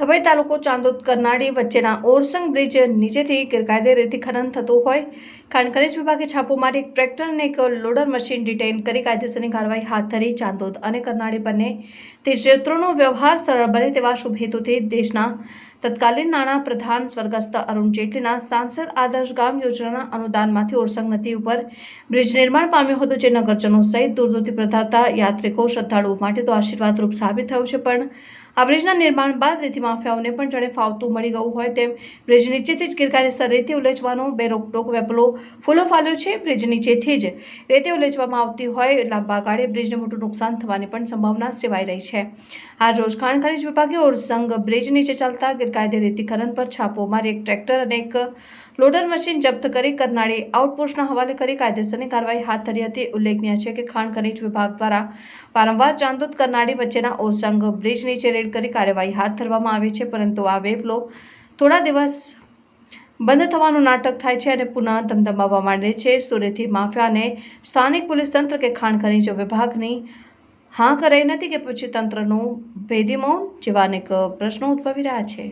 વભઈ તાલુકો ચાંદોદ કરનાળી વચ્ચેના ઓરસંગ બ્રિજ નીચેથી ગેરકાયદે રેતી ખનન થતું હોય. ખાણ ખનિજ વિભાગે છાપો મારી એક ટ્રેક્ટર અને એક લોડર મશીન ડિટેઇન કરી કાયદેસરની કાર્યવાહી હાથ ધરી ચાંદોદ અને કરનાળી બંને ક્ષેત્રોનો વ્યવહાર સરળ બને તેવા શુભ હેતુથી દેશના તત્કાલીન નાણાં પ્રધાન સ્વર્ગસ્થ અરુણ જેટલીના સાંસદ આદર્શ ગામ યોજનાના અનુદાનમાંથી ઓરસંગ નદી ઉપર બ્રિજ નિર્માણ પામ્યો હતો, જે નગરજનો સહિત દૂર દૂરથી પ્રધાતા યાત્રિકો શ્રદ્ધાળુઓ માટે તો આશીર્વાદરૂપ સાબિત થયું છે. પણ આ બ્રિજના નિર્માણ બાદ રેતી માફિયાઓને પણ જાણે ફાવતું મળી ગયું હોય તેમ બ્રિજ નીચેથી જ ગેરકાયદેસર રેતી ઉલેચવાનો બે રોકટોક વેપલો ફૂલો ફાલ્યો છે. બ્રિજ નીચેથી જ રેતી ઉલેચવામાં આવતી હોય લાંબા ગાળે બ્રિજને મોટું નુકસાન થવાની પણ સંભાવના સેવાઈ રહી છે. આ રોજ ખાણ ખનિજ વિભાગે ઓરસંગ બ્રિજ નીચે ચાલતા ગેરકાયદે રેતી ખનન પર છાપો મારી એક ટ્રેક્ટર અને એક લોડર મશીન જપ્ત કરી કરનાળી આઉટપોસ્ટના હવાલે કરી કાયદેસરની કાર્યવાહી હાથ ધરી હતી. ઉલ્લેખનીય છે કે ખાણ ખનીજ વિભાગ દ્વારા વારંવાર ચાંદોદ કરનાળી વચ્ચેના ઓરસંગ બ્રિજ નીચે રેડ કરી કાર્યવાહી હાથ ધરવામાં આવે છે, પરંતુ આ વેપલો થોડા દિવસ બંધ થવાનું નાટક થાય છે અને પુનઃ ધમધમાવવા માંડે છે. સુરેથી માફિયા અને સ્થાનિક પોલીસ તંત્ર કે ખાણ ખનીજ વિભાગની હા કરાઈ નથી કે પછી તંત્રનું ભેદી મૌન જેવા અનેક પ્રશ્નો ઉદ્ભવી રહ્યા છે.